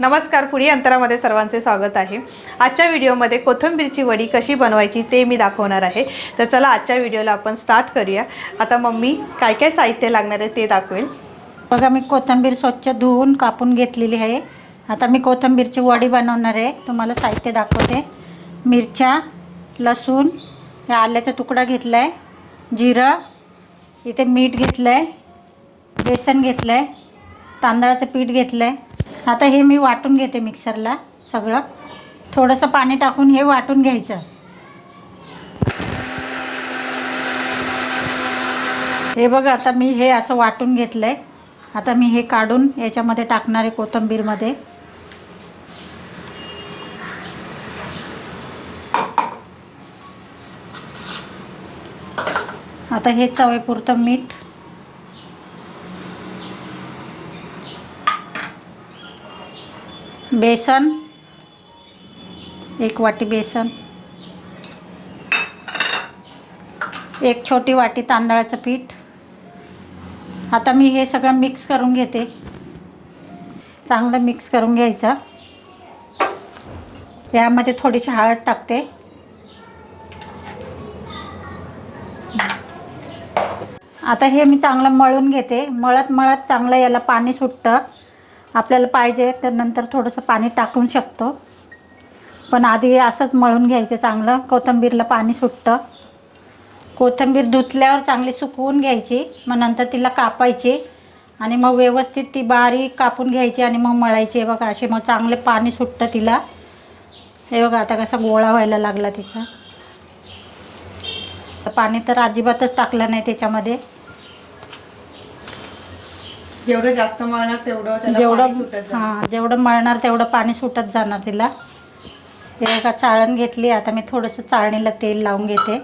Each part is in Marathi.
नमस्कार पुढे अंतरामध्ये सर्वांचे स्वागत आहे. आजच्या व्हिडिओमध्ये कोथिंबीरची वडी कशी बनवायची ते मी दाखवणार आहे. तर चला आजच्या व्हिडिओला आपण स्टार्ट करूया. आता मम्मी काय काय साहित्य लागणार आहे ते दाखवेल. बघा मी कोथिंबीर स्वच्छ धुवून कापून घेतलेली आहे. आता मी कोथिंबीरची वडी बनवणार आहे. तुम्हाला साहित्य दाखवते. मिरच्या लसूण या आल्याचा तुकडा घेतला आहे जिरं इथे मीठ घेतलं आहे बेसन घेतलं आहे तांदळाचं पीठ घेतलं आहे आता हे मी वाटून घेते मिक्सरला सगळं. थोडंसं पाणी टाकून हे वाटून घ्यायचं. हे बघा आता मी हे असं वाटून घेतलं आहे आता मी हे काढून याच्यामध्ये टाकणार आहे कोथिंबीरमध्ये. आता हे पुरतं मीठ बेसन. एक वाटी बेसन. एक छोटी वाटी तांदळाचं पीठ. आता मी हे सगळं मिक्स करून घेते. चांगलं मिक्स करून घ्यायचं. यामध्ये थोडीशी हळद टाकते. आता हे मी चांगलं मळून घेते. मळत मळत चांगलं याला पाणी सुटतं. आपल्याला पाहिजे तर नंतर थोडंसं पाणी टाकून शकतो. पण आधी असंच मळून घ्यायचं चांगलं. कोथिंबीरला पाणी सुटतं. कोथिंबीर धुतल्यावर चांगली सुकवून घ्यायची. मग नंतर तिला कापायची. आणि मग व्यवस्थित ती बारीक कापून घ्यायची आणि मग मळायची. बघा असे मग चांगले पाणी सुटतं तिला. हे बघा आता कसा गोळा व्हायला लागला तिचा. पाणी तर अजिबातच टाकलं नाही त्याच्यामध्ये. जेवढं जास्त मळणार तेवढं त्याला जेवढं पाणी सुटत जाईल. हां जेवढं मळणार तेवढं पाणी सुटत जाणार तिला. हे बघा चाळण घेतली. आता मी थोडंसं चाळणीला तेल लावून घेते.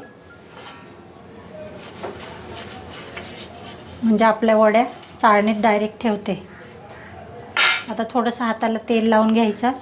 म्हणजे आपल्या वड्या चाळणीत डायरेक्ट ठेवते. आता थोडंसं हाताला तेल लावून घ्यायचं.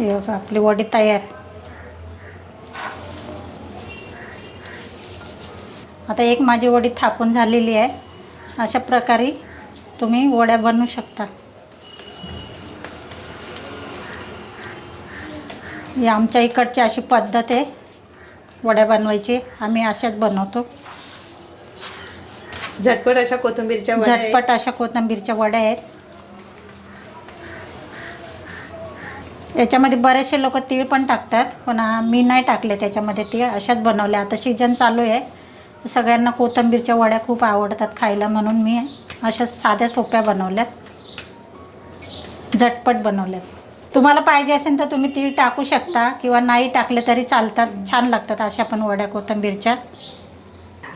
हे बघा आपली वडी तयार. आता एक माझी वडी थापून झालेली आहे. अशा प्रकारे तुम्ही वड्या बनवू शकता. ही आमच्या इकडची अशी पद्धत आहे. वड्या बनवायची आम्ही अशाच बनवतो. झटपट अशा कोथिंबीरच्या. झटपट अशा कोथिंबीरच्या वड्या आहेत. याच्यामध्ये बरेचसे लोक तीळ पण टाकतात पण मी नाही टाकले त्याच्यामध्ये तीळ. अशाच बनवल्या. आता सीजन चालू आहे. सगळ्यांना कोथिंबीरच्या वड्या खूप आवडतात खायला म्हणून मी अशाच साध्या सोप्या बनवल्यात. झटपट बनवल्यात. तुम्हाला पाहिजे असेल तर तुम्ही तीळ टाकू शकता किंवा नाही टाकले तरी चालतात छान लागतात अशा पण वड्या कोथिंबीरच्या.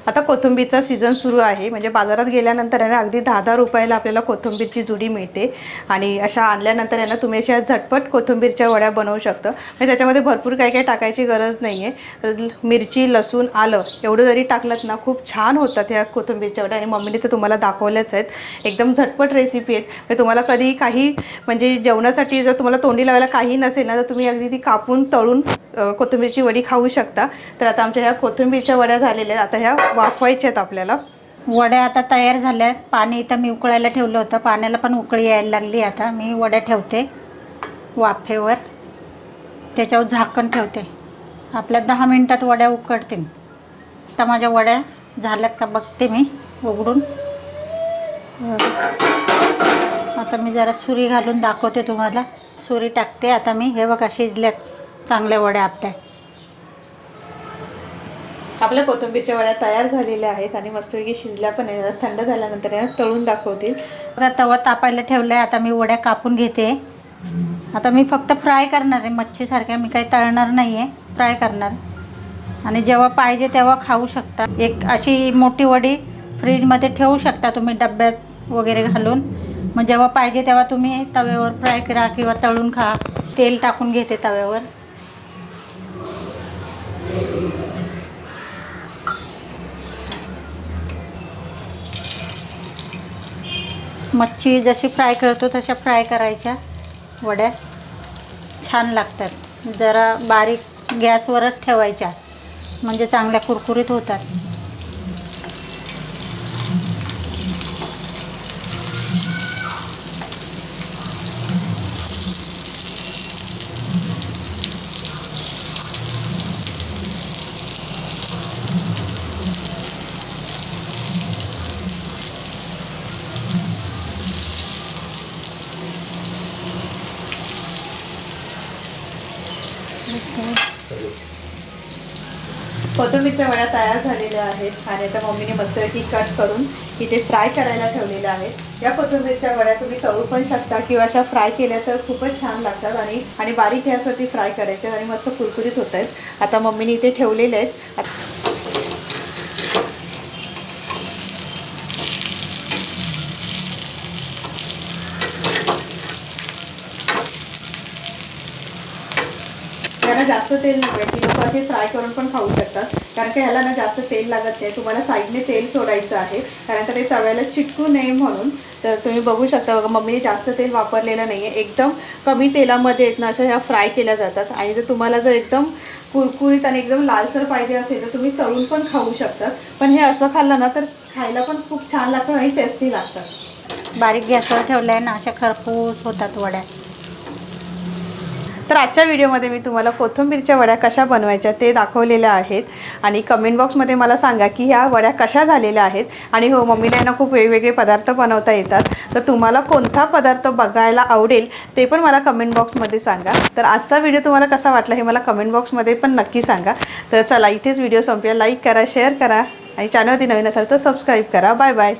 आता कोथिंबीरचा सीझन सुरू आहे. म्हणजे बाजारात गेल्यानंतर आहे ना अगदी दहा दहा रुपयाला आपल्याला कोथिंबीरची जुडी मिळते. आणि अशा आणल्यानंतर आहे ना तुम्ही अशा झटपट कोथिंबीरच्या वड्या बनवू शकता. म्हणजे त्याच्यामध्ये भरपूर काय काय टाकायची गरज नाही आहे मिरची लसूण आलं एवढं जरी टाकलं ना खूप छान होतात ह्या कोथिंबीरच्या वड्या. आणि मम्मीने तर तुम्हाला दाखवल्याच आहेत. एकदम झटपट रेसिपी आहेत. म्हणजे तुम्हाला कधी काही म्हणजे जेवणासाठी जर तुम्हाला तोंडी लावायला काही नसेल ना तर तुम्ही अगदी ती कापून तळून कोथिंबीरची वडी खाऊ शकता. तर आता आमच्या ह्या कोथिंबीरच्या वड्या झालेल्या आहेत. आता ह्या वाफवायच्यात आहेत आपल्याला. वड्या आता तयार झाल्या आहेत पाणी इथं मी उकळायला ठेवलं होतं. पाण्याला पण उकळी यायला लागली आता. मी वड्या ठेवते वाफेवर. त्याच्यावर झाकण ठेवते. आपल्या दहा मिनटात वड्या उकडतील. आता माझ्या वड्या झाल्यात का बघते मी उघडून. आता मी जरा सुरी घालून दाखवते तुम्हाला. सुरी टाकते. आता मी हे बघा शिजल्यात चांगल्या वड्या आपल्या. आपल्या कोथिंबीरच्या वड्या तयार झालेल्या आहेत आणि मस्तपैकी शिजल्या पण आहेत. थंड झाल्यानंतर या तळून दाखवतील. बघा तवा तापायला ठेवला आहे आता मी वड्या कापून घेते. आता मी फक्त फ्राय करणार आहे. मच्छीसारख्या मी काही तळणार नाही आहे फ्राय करणार. आणि जेव्हा पाहिजे तेव्हा खाऊ शकता. एक अशी मोठी वडी फ्रीजमध्ये ठेवू शकता तुम्ही डब्यात वगैरे घालून. मग जेव्हा पाहिजे तेव्हा तुम्ही तव्यावर फ्राय करा किंवा तळून खा. तेल टाकून घेते तव्यावर. मच्छी जशी फ्राय करतो तशा फ्राय करायच्या. वड्या छान लागतात. जरा बारीक गॅसवरच ठेवायच्या. म्हणजे चांगल्या कुरकुरीत होतात. कोथिंबीरच्या वड्या तयार झालेल्या आहेत आणि आता मम्मीने मस्तपैकी कट करून इथे फ्राय करायला ठेवलेल्या आहेत. या कोथिंबीरच्या वड्या तुम्ही तळू पण शकता किंवा अशा फ्राय केल्या तर खूपच छान लागतात आणि आणि बारीक गॅसवरती फ्राय करायचे आणि मस्त कुरकुरीत होत आहेत. आता मम्मीने इथे ठेवलेले आहेत. जास्त तेल नको की लोक असे फ्राय करून पण खाऊ शकतात. कारण की ह्याला ना जास्त तेल लागत नाही. तुम्हाला साईडने तेल सोडायचं आहे. कारण का ते तव्याला चिटकू नये म्हणून. तर तुम्ही बघू शकता बघा मम्मीने जास्त तेल वापरलेलं नाही आहे एकदम कमी तेलामध्ये आहेत ना अशा ह्या फ्राय केल्या जातात. आणि जर तुम्हाला जर एकदम कुरकुरीत आणि एकदम लालसर पाहिजे असेल तर तुम्ही तळून पण खाऊ शकतात पण हे असं खाल्लं ना तर खायला पण खूप छान लागतं आणि टेस्टी लागतात बारीक गॅसवर ठेवल्या ना अशा खरपूस होतात वड्या. तर आजच्या व्हिडिओमध्ये मी तुम्हाला कोथिंबीरच्या वड्या कशा बनवायच्या ते दाखवलेल्या आहेत. आणि कमेंट बॉक्समध्ये मला सांगा की ह्या वड्या कशा झालेल्या आहेत. आणि हो मम्मीला यांना खूप वेगवेगळे पदार्थ बनवता येतात. तर तुम्हाला कोणता पदार्थ बघायला आवडेल ते पण मला कमेंट बॉक्समध्ये सांगा. तर आजचा व्हिडिओ तुम्हाला कसा वाटला हे मला कमेंट बॉक्समध्ये पण नक्की सांगा. तर चला इथेच व्हिडिओ संपूया लाईक करा शेअर करा. आणि चॅनलवरती नवीन असाल तर सबस्क्राईब करा. Bye bye